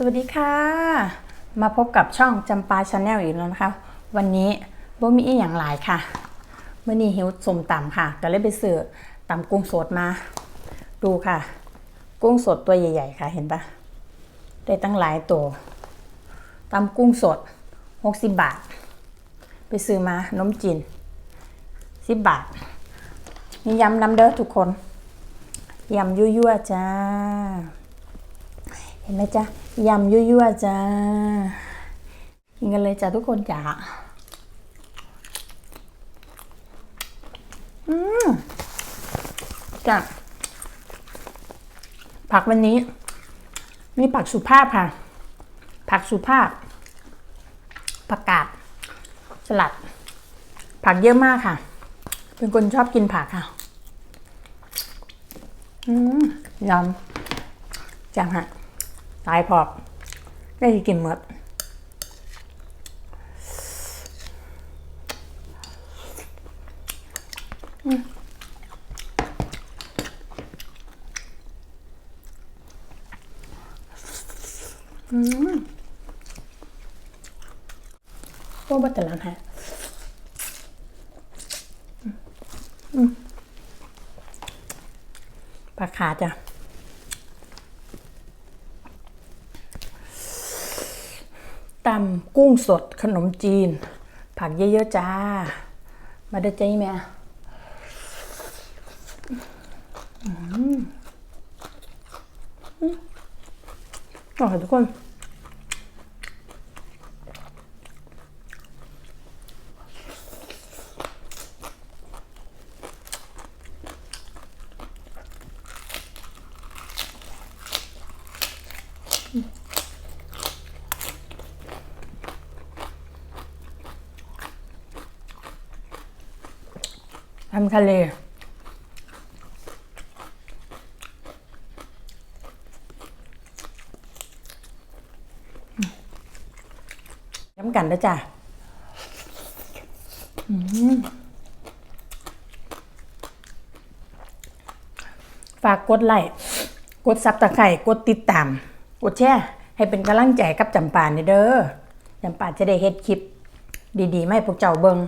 สวัสดีค่ะ มาพบกับช่องจำปาชาแนลอีกแล้วนะคะ วันนี้บ่มีอีอย่างหลายค่ะเมื่อนี้หิวสมต่ำค่ะ ก็เลยไปซื้อต่ำกุ้งสดมา ดูค่ะ กุ้งสดตัวใหญ่ ๆ ค่ะเห็นปะได้ตั้งหลายตัวต่ำกุ้งสด 60 บาท ไปซื้อมาน้มจีน10 บาท มียำน้ำเด้อทุกคนยำยั่วๆจ้า ห็นไหมจ๊ะยำยั่วๆจ้ากินกันเลยจ้ะทุกคนจ้าอืมจ้ะผักวันนี้นี่ผักสุภาพค่ะ ผักสุภาพ ผักกาดสลัด ผักเยอะมากค่ะ เป็นคนชอบกินผักค่ะ อืมยำจังฮะ ตายพอกได้กินหมดอืมอืมโอ้บัตรลังฮะอืมปลาขาจ้ะ ตำกุ้งสดขนมจีน ผักเยอะๆจ้า มาได้ใจแม่อืมอืมอร่อยทุกคน ทำทะเล ย้ำกันนะจ้ะฝากกดไลค์กดซับตะไคร่กดติดตาม กดแชร์ให้เป็นกำลังใจกับจำปาเนเด้อจำปาจะได้เฮ็ดคลิป ดีๆไม่พวกเจ้าเบิง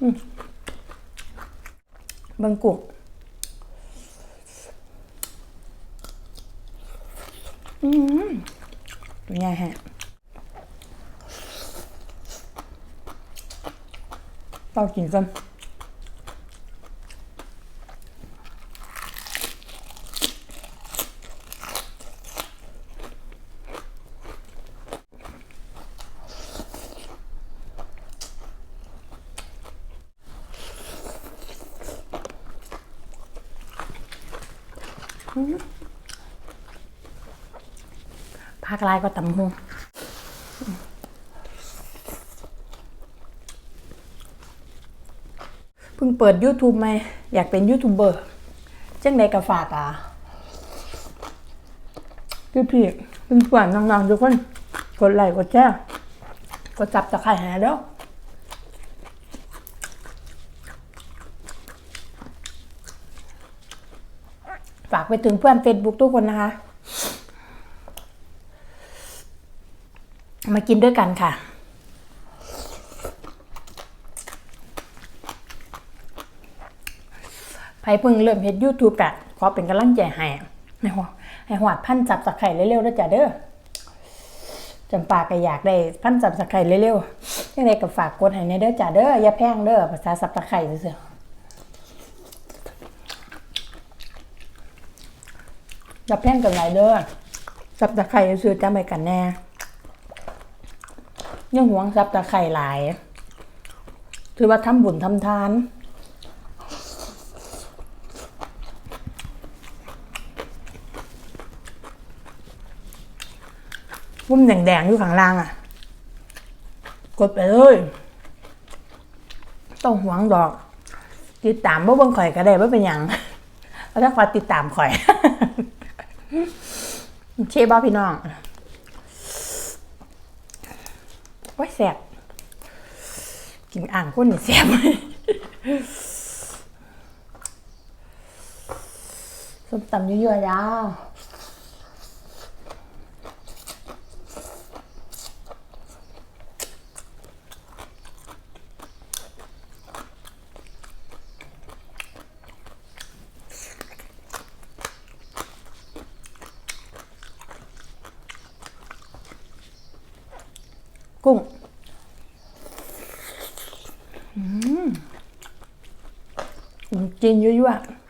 เบิ่งกุ้งอืมเป็นไงฮะต้องกินกัน ภาคลายก็ตำหงเพิ่งเปิด YouTube ไหมอยากเป็นยูทูบเบอร์จังใดก็ฝากอะพี่พี่เพื่อนน้องๆทุกคน กดไลค์กดแชร์กดจับตะไคร้ให้เด้อ ไปถึงเพื่อน Facebook ทุกคนนะคะ มากินด้วยกันค่ะไผเพิ่งเริ่มเฮ็ด YouTube กะขอเป็นกำลังใจให้ให้หัวให้หอดพันจับสักไข่เร็วๆด้วยจ้ะเด้อจำปากก็อยากได้พันจับสักไข่เร็วๆยังไงก็ฝากกดให้ในเด้อจ้ะเด้ออย่าแพงเด้อภาษาสับตะไคร่ซื่อๆอ ย่าแพงกันหลายเด้อสับตะไคร่ซื่อจำไว้กันแน่ยังหวงทรัพย์ตะไคร่หลาย ถือว่าทำบุญทำทานวุ้มแดงๆอยู่ข้างล่างอะ กดไปเลยต้องหวงดอก ติดตามบ่เบิ่งข่อยก็ได้บ่เป็นหยังแล้วถ้าขอติดตามข่อย เชบ้าพี่น้องโอ้ยแสบกินอ่างคนนี่แสบส้มตำยั่วๆจ้า กุ้งอืมขนมจีนยั่วๆ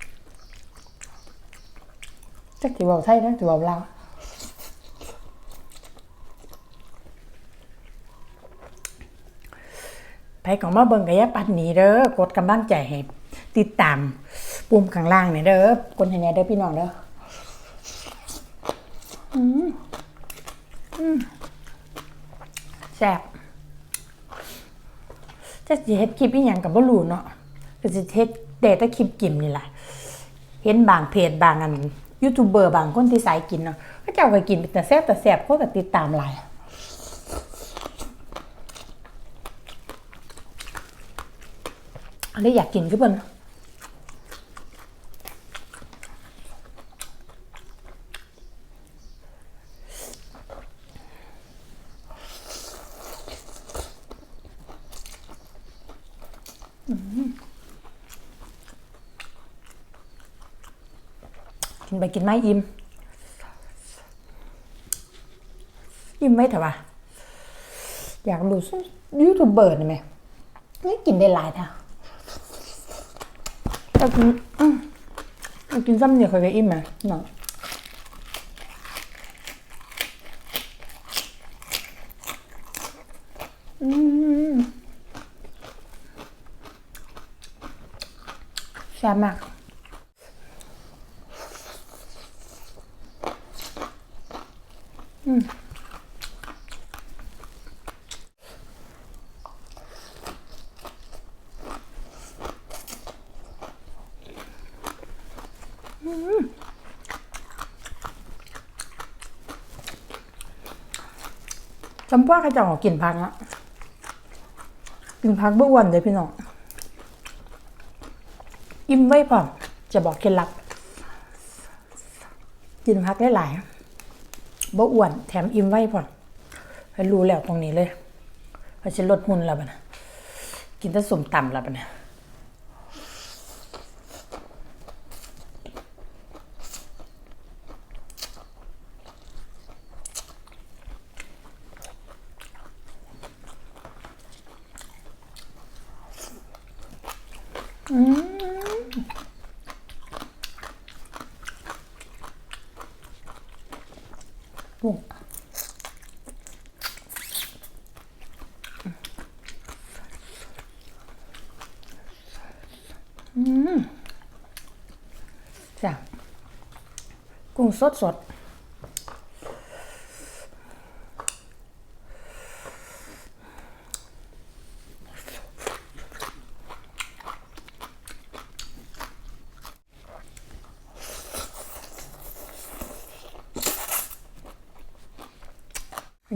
จักถือว่าไทยนะถือว่าลาวไปของมาเบิ่งกะยะปัดหนีเด้อกดกำลังใจให้ติดตามปุ่มข้างล่างเนี่ยเด้อกดให้แหน่เด้อพี่น้องเด้อมอืม แซ่บจะสิเฮ็ดคลิปอีหยังกับบ่รู้เนาะก็สิเฮ็ดแต่แต่คลิปกินนี่แหละเห็นบางเพจบางอันยูทูบเบอร์บางคนที่สายกินเนาะเขาเจ้าก็กินแต่แซ่บแต่แซ่บเขาก็ติดตามหลายอันนี้อยากกินคือเพิ่น กินไปกินไม่อิ่มอิ่มไหมเถอะวะอยากรู้ยูทูบเบอร์นี่ไหมนี่กินได้หลายท่ะแต่กินกินซ้ำเนี่ยเคยก็อิ่มไหมเนาะอืม แซ่บมากจำว่าเขาจะออกกินพักอะกินพักเบื่อวันเลยพี่น้อง อิ่มไว้พอจะบอกเคล็ดลับ กินพักได้หลายบ่อ้วนแถมอิ่มไว้พอให้รู้แล้วตรงนี้เลยว่าฉันลดหุ่นแล้วบ่นะกินแต่สมตำแล้วบัดนะกุ้งอืมจ้ะกุ้ง สดสด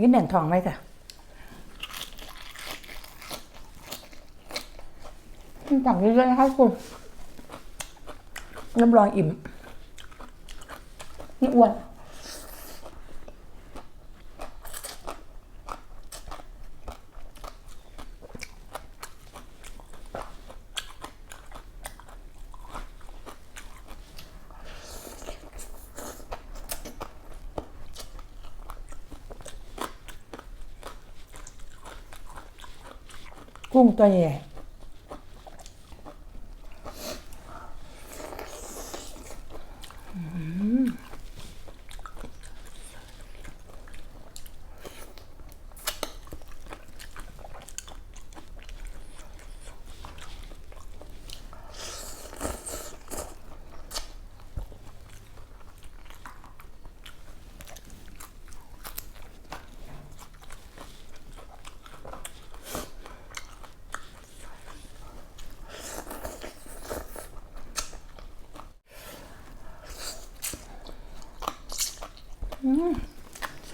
กินแหนทองไหมจ้ะสั่งเยอะๆนะครับคุณรับรองอิ่ม นี่อ้วนกุ้งตัวใหญ่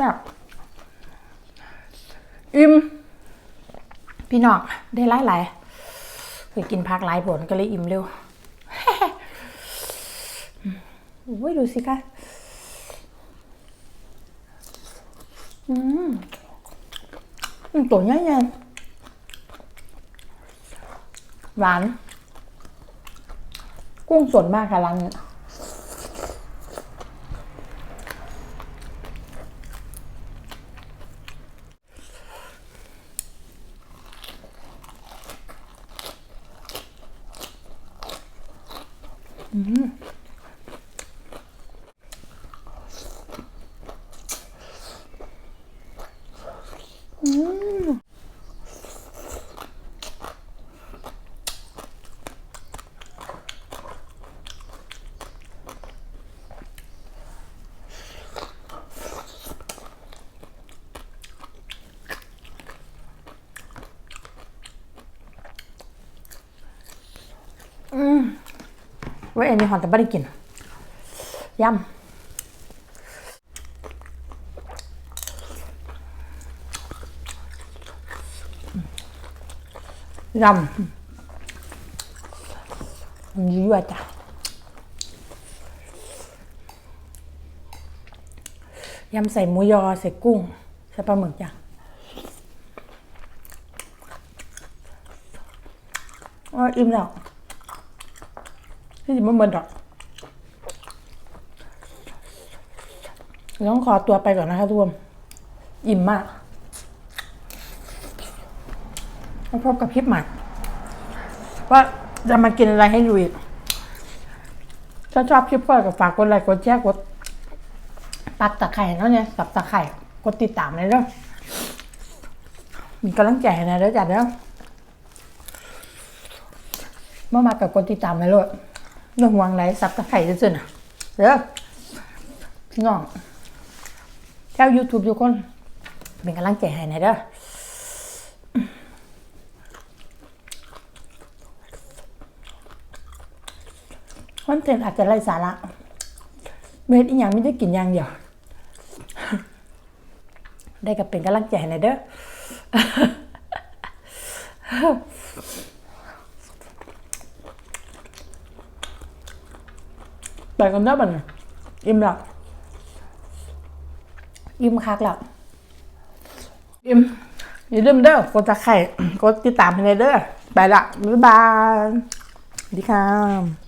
แซ่บอิ่มพี่น้องได้หลายหลายๆเคยกินพักหลายผลก็เลยอิ่มเร็วโอ้ยดูสิคะอืมตัวใหญ่ใหญ่หวาน กุ้งสดมากค่ะร้านนี้ ไว้อันนี้หอนแต่ไม่ได้กินยำยำมันยั่วจ้ะยำใส่หมูยอใส่กุ้ง ใส่ปลาหมึกจ้ะอ๋ออิ่มแล้ว ที่จะม่เหมือนดอกต้องขอตัวไปก่อนนะคะทุกคนอิ่มมากมาพบกับคลิปใหม่ว่าจะมากินอะไรให้ดูอีกถ้าชอบคลิปก็ฝากกดไลค์กดแชร์กดปักตะไคร่เนาะเนี่ยสับตะไคร่กดติดตามเลยเด้อมีกำลังใจนะเด้อจัดเด้อมามากับกดติดตามเลยโลด เรื่องวางไรซับตะไคร่ซื่อๆนะเด้อพี่น้องแค่ยูทูบทุกคน เป็นกำลังใจให้หนะเด้อคอนเทนต์อาจจะไร้สาระเม็ดอีหยังไม่ได้กินอย่างเดียว ได้กับเป็นกำลังใจให้หนะเด้อ ไปกันได้อบัดนอิ่มแล้วอิ่มคักแล้วอิ่มอย่าลืมเด้อกดตะไคร่กดติดตามให้เลยเด้อไปละบ๊ายบายสวัสดีค่ะ